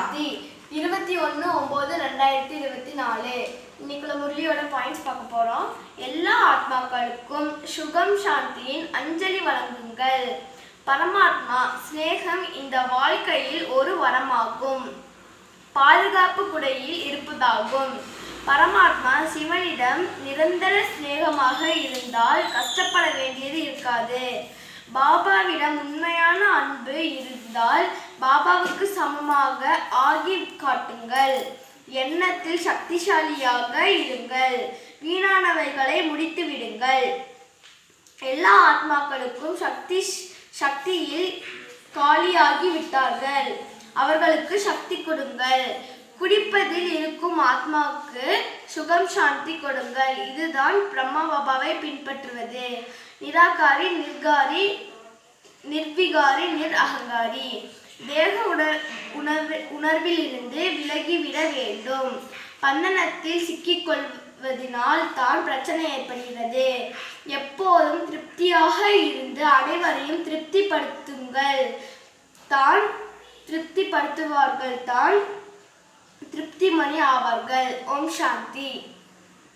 தேதி இருபத்தி ஒன்று ஒம்பது ரெண்டாயிரத்தி இருபத்தி நாலு. இன்னைக்குள்ள முரளியோட பாயிண்ட்ஸ் பார்க்க போகிறோம் எல்லா ஆத்மாக்களுக்கும் சுகம் சாந்தியின் அஞ்சலி வழங்குங்கள். பரமாத்மா சிநேகம் இந்த வாழ்க்கையில் ஒரு வரமாகும். பாதுகாப்பு குடையில் இருப்பதாகும். பரமாத்மா சிவனிடம் நிரந்தர சிநேகமாக இருந்தால் கஷ்டப்பட வேண்டியது இருக்காது. பாபாவிடம் உண்மையான அன்பு இருந்தால் பாபாவுக்கு சமமாக ஆகி காட்டுங்கள். எண்ணத்தில் சக்திசாலியாக இருங்கள். வீணானவைகளை முடித்து விடுங்கள். எல்லா ஆத்மாக்களுக்கும் சக்தி சக்தியில் காலியாகி விட்டார்கள். அவர்களுக்கு சக்தி கொடுங்கள். குடிப்பதில் இருக்கும் ஆத்மாவுக்கு சுகம் சாந்தி கொடுங்கள். இதுதான் பிரம்மா பாபாவை பின்பற்றுவது. நிராகாரி நிர்காரி நிர்விகாரி நிர் அகங்காரி. தேக உணர் உணர்வு உணர்விலிருந்து விலகிவிட வேண்டும். பந்தனத்தில் சிக்கிக்கொள்வதனால் தான் பிரச்சனை ஏற்படுகிறது. எப்போதும் திருப்தியாக இருந்து அனைவரையும் திருப்திப்படுத்துங்கள். தான் திருப்திப்படுத்துவார்கள் தான் திருப்திமணி ஆவார்கள். ஓம் சாந்தி.